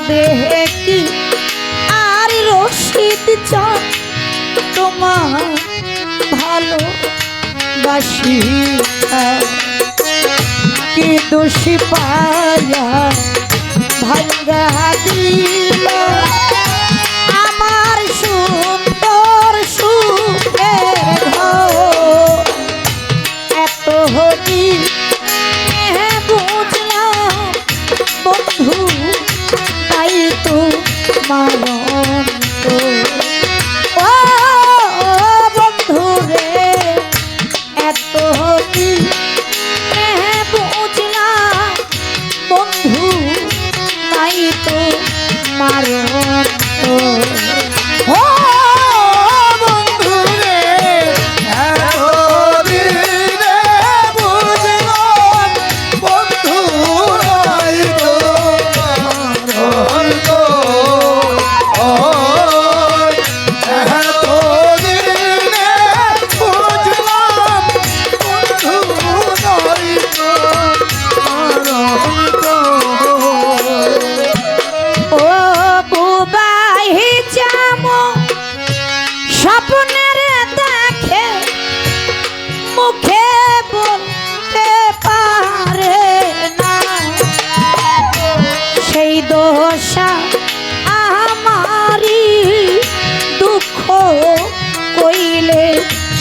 তবে কি? আর রশিদ চান তোমার ভালো বাসি কি দোষী পায়া ভাঙ্গা দিল? তাই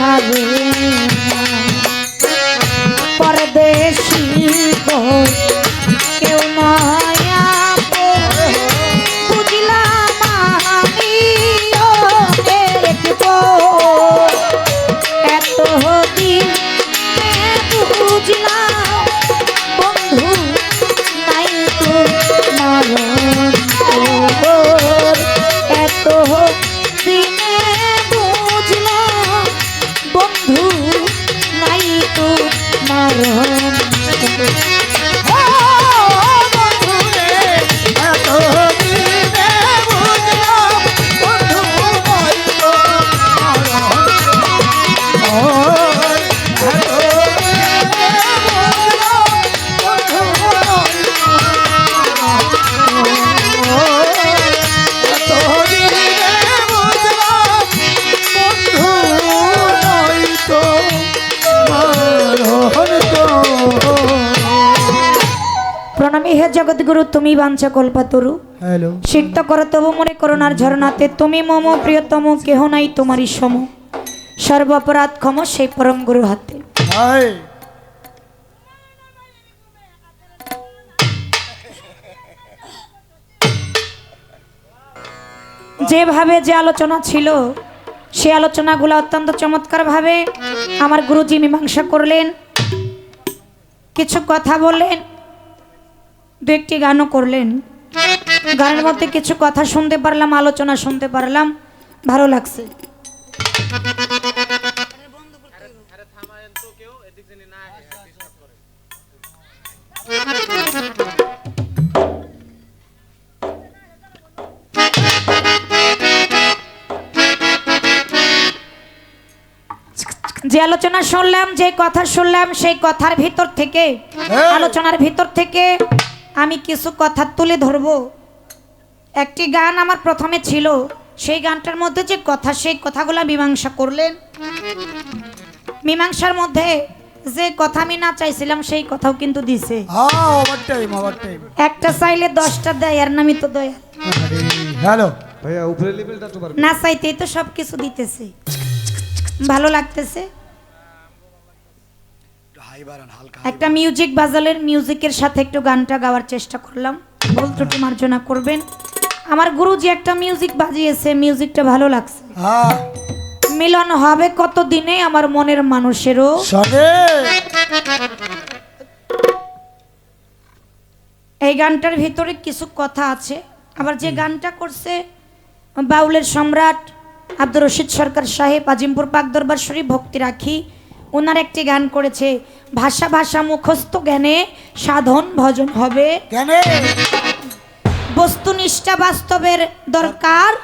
না। পরদেশি গো মারণ জগৎগুরু তুমি বাঞ্ছা কল্পাতরু। সিক্ত কর তবু মনে করুণার ঝরনাতে। তুমি মম প্রিয়তম কেহ নাই তোমারই সম। সর্ব অপরাধ ক্ষম সেই পরম গুরু হাতে। যেভাবে যে আলোচনা ছিল সেই আলোচনাগুলো অত্যন্ত চমৎকারভাবে আমার গুরুজি মীমাংসা করলেন। কিছু কথা বললেন। দু একটি গানও করলেন। গানের মধ্যে কিছু কথা শুনতে পারলাম আলোচনা শুনতে পারলাম। ভালো লাগছে। যে আলোচনা শুনলাম যে কথা শুনলাম সেই কথার ভিতর থেকে হ্যাঁ। আলোচনার ভিতর থেকে আমি কিছু কথা তুলে ধরবো। একটি গান আমার প্রথমে ছিল। সেই গানটার মধ্যে যে কথা সেই কথাগুলো মীমাংসা করলেন। মীমাংসার মধ্যে যে কথা আমি না চাইছিলাম সেই কথাও কিন্তু দিছে। হ্যাঁ একটা চাইলে দশটা দেয় আর নামই তো দয়াল হ্যালো। ভাইয়া উপরে লেভেলটা তো পারবে না চাইতেই তো সব কিছু দিতেছে। ভালো লাগতেছে? একটা মিউজিক বাজালের মিউজিকের সাথে একটু গানটা গাওয়ার চেষ্টা করলাম। ভুল ত্রুটি মার্জনা করবেন। আমার গুরুজি একটা মিউজিক বাজিয়েছে মিউজিকটা ভালো লাগছে। হ্যাঁ। মিলন হবে কত দিনে আমার মনের মানুষেরও? এই গানটার ভিতরে কিছু কথা আছে। আবার যে গানটা করছে বাউলের সম্রাট আব্দুর রশিদ সরকার সাহেব আজিমপুর পাক দরবার শরীফ ভক্তি রাখি ওনার একটি গান করেছে ভাষা ভাষা মুখস্থ জ্ঞানে সাধন ভজন হবে। বস্তু বস্তুনিষ্ঠা বাস্তবের দরকার।